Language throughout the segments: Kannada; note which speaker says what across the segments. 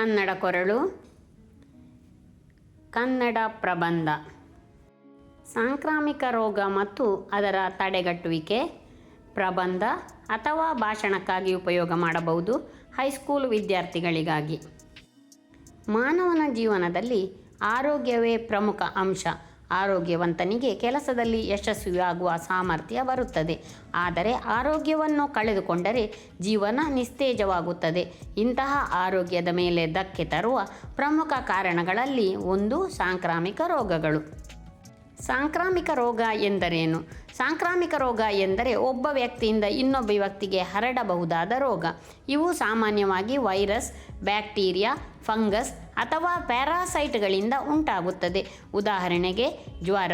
Speaker 1: ಕನ್ನಡ ಕೊರಳು. ಕನ್ನಡ ಪ್ರಬಂಧ. ಸಾಂಕ್ರಾಮಿಕ ರೋಗ ಮತ್ತು ಅದರ ತಡೆಗಟ್ಟುವಿಕೆ, ಪ್ರಬಂಧ ಅಥವಾ ಭಾಷಣಕ್ಕಾಗಿ ಉಪಯೋಗ ಮಾಡಬಹುದು ಹೈಸ್ಕೂಲ್ ವಿದ್ಯಾರ್ಥಿಗಳಿಗಾಗಿ. ಮಾನವನ ಜೀವನದಲ್ಲಿ ಆರೋಗ್ಯವೇ ಪ್ರಮುಖ ಅಂಶ. ಆರೋಗ್ಯವಂತನಿಗೆ ಕೆಲಸದಲ್ಲಿ ಯಶಸ್ವಿಯಾಗುವ ಸಾಮರ್ಥ್ಯ ಬರುತ್ತದೆ. ಆದರೆ ಆರೋಗ್ಯವನ್ನು ಕಳೆದುಕೊಂಡರೆ ಜೀವನ ನಿಸ್ತೇಜವಾಗುತ್ತದೆ. ಇಂತಹ ಆರೋಗ್ಯದ ಮೇಲೆ ಧಕ್ಕೆ ತರುವ ಪ್ರಮುಖ ಕಾರಣಗಳಲ್ಲಿ ಒಂದು ಸಾಂಕ್ರಾಮಿಕ ರೋಗಗಳು. ಸಾಂಕ್ರಾಮಿಕ ರೋಗ ಎಂದರೇನು? ಸಾಂಕ್ರಾಮಿಕ ರೋಗ ಎಂದರೆ ಒಬ್ಬ ವ್ಯಕ್ತಿಯಿಂದ ಇನ್ನೊಬ್ಬ ವ್ಯಕ್ತಿಗೆ ಹರಡಬಹುದಾದ ರೋಗ. ಇವು ಸಾಮಾನ್ಯವಾಗಿ ವೈರಸ್, ಬ್ಯಾಕ್ಟೀರಿಯಾ, ಫಂಗಸ್ ಅಥವಾ ಪ್ಯಾರಾಸೈಟ್ಗಳಿಂದ ಉಂಟಾಗುತ್ತದೆ. ಉದಾಹರಣೆಗೆ ಜ್ವರ,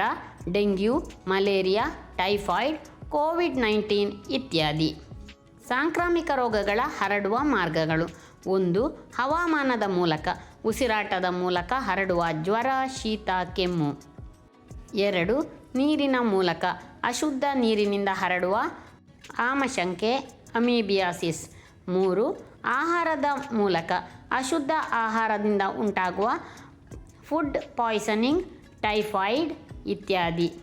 Speaker 1: dengue, malaria, typhoid, Covid nineteen ಇತ್ಯಾದಿ. ಸಾಂಕ್ರಾಮಿಕ ರೋಗಗಳ ಹರಡುವ ಮಾರ್ಗಗಳು. ಒಂದು, ಹವಾಮಾನದ ಮೂಲಕ, ಉಸಿರಾಟದ ಮೂಲಕ ಹರಡುವ ಜ್ವರ, ಶೀತ, ಕೆಮ್ಮು. ಎರಡು ನೀರಿನ ಮೂಲಕ ಅಶುದ್ಧ ನೀರಿನಿಂದ ಹರಡುವ ಆಮಶಂಕೆ ಅಮೀಬಿಯಾಸಿಸ್. ಮೂರು ಆಹಾರದ ಮೂಲಕ ಅಶುದ್ಧ ಆಹಾರದಿಂದ ಉಂಟಾಗುವ ಫುಡ್ ಪಾಯ್ಸನಿಂಗ್, ಟೈಫಾಯ್ಡ್ ಇತ್ಯಾದಿ.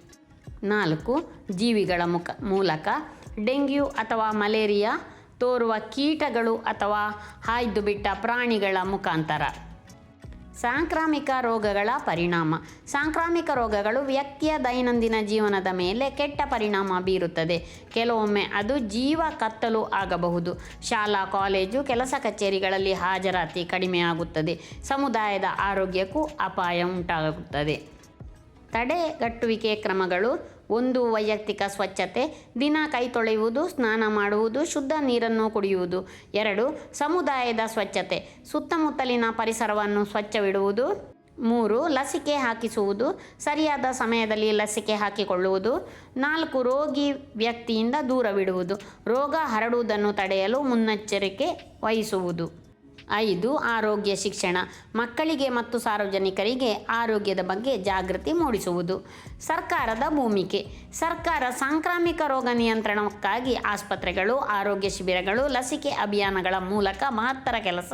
Speaker 1: ನಾಲ್ಕು ಜೀವಿಗಳ ಮುಖ ಮೂಲಕ ಡೆಂಗ್ಯೂ ಅಥವಾ ಮಲೇರಿಯಾ ತೋರುವ ಕೀಟಗಳು ಅಥವಾ ಹಾಯ್ದು ಬಿಟ್ಟ ಪ್ರಾಣಿಗಳ ಮುಖಾಂತರ. ಸಾಂಕ್ರಾಮಿಕ ರೋಗಗಳ ಪರಿಣಾಮ. ಸಾಂಕ್ರಾಮಿಕ ರೋಗಗಳು ವ್ಯಕ್ತಿಯ ದೈನಂದಿನ ಜೀವನದ ಮೇಲೆ ಕೆಟ್ಟ ಪರಿಣಾಮ ಬೀರುತ್ತದೆ. ಕೆಲವೊಮ್ಮೆ ಅದು ಜೀವ ಕತ್ತಲು ಆಗಬಹುದು. ಶಾಲಾ, ಕಾಲೇಜು, ಕೆಲಸ ಕಚೇರಿಗಳಲ್ಲಿ ಹಾಜರಾತಿ ಕಡಿಮೆಯಾಗುತ್ತದೆ ಸಮುದಾಯದ ಆರೋಗ್ಯಕ್ಕೂ ಅಪಾಯ ಉಂಟಾಗುತ್ತದೆ. ತಡೆಗಟ್ಟುವಿಕೆ ಕ್ರಮಗಳು ಒಂದು ವೈಯಕ್ತಿಕ ಸ್ವಚ್ಛತೆ, ದಿನ ಕೈ ತೊಳೆಯುವುದು, ಸ್ನಾನ ಮಾಡುವುದು, ಶುದ್ಧ ನೀರನ್ನು ಕುಡಿಯುವುದು. ಎರಡು, ಸಮುದಾಯದ ಸ್ವಚ್ಛತೆ, ಸುತ್ತಮುತ್ತಲಿನ ಪರಿಸರವನ್ನು ಸ್ವಚ್ಛವಿಡುವುದು. ಮೂರು, ಲಸಿಕೆ ಹಾಕಿಸುವುದು, ಸರಿಯಾದ ಸಮಯದಲ್ಲಿ ಲಸಿಕೆ ಹಾಕಿಕೊಳ್ಳುವುದು. ನಾಲ್ಕು, ರೋಗಿ ವ್ಯಕ್ತಿಯಿಂದ ದೂರವಿಡುವುದು, ರೋಗ ಹರಡುವುದನ್ನು ತಡೆಯಲು ಮುನ್ನೆಚ್ಚರಿಕೆ ವಹಿಸುವುದು. ಐದು, ಆರೋಗ್ಯ ಶಿಕ್ಷಣ. ಮಕ್ಕಳಿಗೆ ಮತ್ತು ಸಾರ್ವಜನಿಕರಿಗೆ ಆರೋಗ್ಯದ ಬಗ್ಗೆ ಜಾಗೃತಿ ಮೂಡಿಸುವುದು. ಸರ್ಕಾರದ ಭೂಮಿಕೆ. ಸರ್ಕಾರ ಸಾಂಕ್ರಾಮಿಕ ರೋಗ ನಿಯಂತ್ರಣಕ್ಕಾಗಿ ಆಸ್ಪತ್ರೆಗಳು, ಆರೋಗ್ಯ ಶಿಬಿರಗಳು, ಲಸಿಕೆ ಅಭಿಯಾನಗಳ ಮೂಲಕ ಮಹತ್ತರ ಕೆಲಸ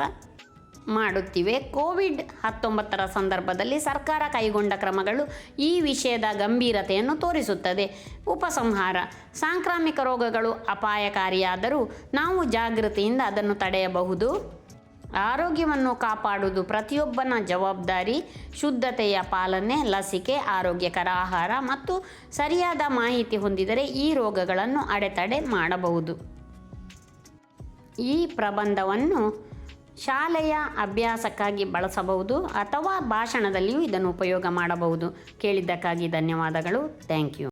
Speaker 1: ಮಾಡುತ್ತಿವೆ. ಕೋವಿಡ್ ಹತ್ತೊಂಬತ್ತರ ಸಂದರ್ಭದಲ್ಲಿ ಸರ್ಕಾರ ಕೈಗೊಂಡ ಕ್ರಮಗಳು ಈ ವಿಷಯದ ಗಂಭೀರತೆಯನ್ನು ತೋರಿಸುತ್ತದೆ. ಉಪಸಂಹಾರ. ಸಾಂಕ್ರಾಮಿಕ ರೋಗಗಳು ಅಪಾಯಕಾರಿಯಾದರೂ ನಾವು ಜಾಗೃತಿಯಿಂದ ಅದನ್ನು ತಡೆಯಬಹುದು. ಆರೋಗ್ಯವನ್ನು ಕಾಪಾಡುವುದು ಪ್ರತಿಯೊಬ್ಬನ ಜವಾಬ್ದಾರಿ, ಶುದ್ಧತೆಯ ಪಾಲನೆ, ಲಸಿಕೆ, ಆರೋಗ್ಯಕರ ಆಹಾರ ಮತ್ತು ಸರಿಯಾದ ಮಾಹಿತಿ ಹೊಂದಿದರೆ ಈ ರೋಗಗಳನ್ನು ಅಡೆತಡೆ ಮಾಡಬಹುದು. ಈ ಪ್ರಬಂಧವನ್ನು ಶಾಲೆಯ ಅಭ್ಯಾಸಕ್ಕಾಗಿ ಬಳಸಬಹುದು ಅಥವಾ ಭಾಷಣದಲ್ಲಿಯೂ ಇದನ್ನು ಉಪಯೋಗ ಮಾಡಬಹುದು. ಕೇಳಿದ್ದಕ್ಕಾಗಿ ಧನ್ಯವಾದಗಳು. Thank you.